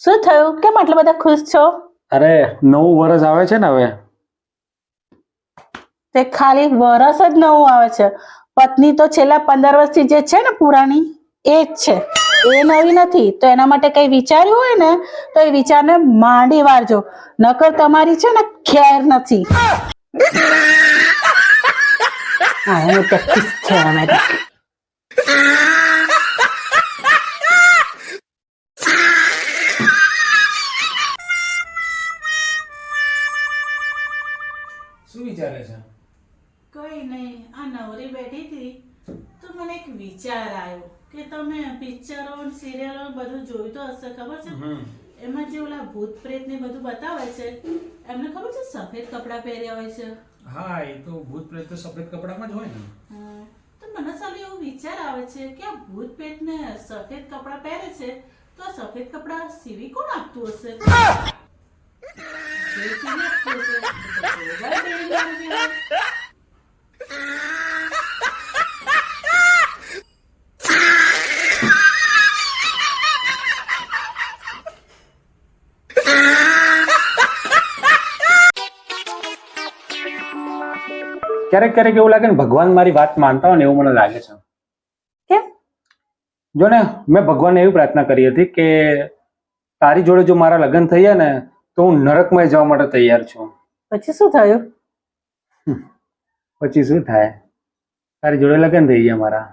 શું થયું? કેમ આટલા બધા ખુશ છો? અરે નવું વરસ આવે છે ને હવે. તે ખાલી વરસ જ નવું આવે છે. પત્ની તો છેલ્લા પંદર વર્ષથી જે છે ને પુરાણી એ જ છે. એ નવી નથી. તો એના માટે કઈ વિચાર્યું હોય ને તો એ વિચારને માંડી વાળજો. નકર તમારી છે ને ખેર નથી. હા એનું પ્રેક્ટિસ છે શું વિચારે છે? કઈ નહીં આ નવરી બેઠી હતી. તો મને એક વિચાર આવ્યો કે તમે પિક્ચરો સિરિયલો બધું જોયું તો હશે ખબર છે? એમાં જે ઓલા ભૂત પ્રેત ને બધું બતાવે છે એમને ખબર છે સફેદ કપડાં પહેર્યા હોય છે? હા એ તો ભૂત પ્રેત તો સફેદ કપડામાં જ હોય ને. તો મને સાલું એવો વિચાર આવે છે કે આ ભૂત પ્રેત ને સફેદ કપડાં પહેરે છે તો આ સફેદ કપડાં સીવી કોણ આપતું હશે? ક્યારેક ક્યારેક એવું લાગે ને ભગવાન મારી વાત માનતા હોય ને એવું મને લાગે છે. કેમ? જો ને મેં ભગવાનને એવી પ્રાર્થના કરી હતી કે તારી જોડે જો મારા લગ્ન થઈ જાય ને તો હું નરકમાં જવા માટે તૈયાર છું. પછી શું થયું? પછી શું થાય? તારી જોડે લગ્ન થઈ ગયા મારા.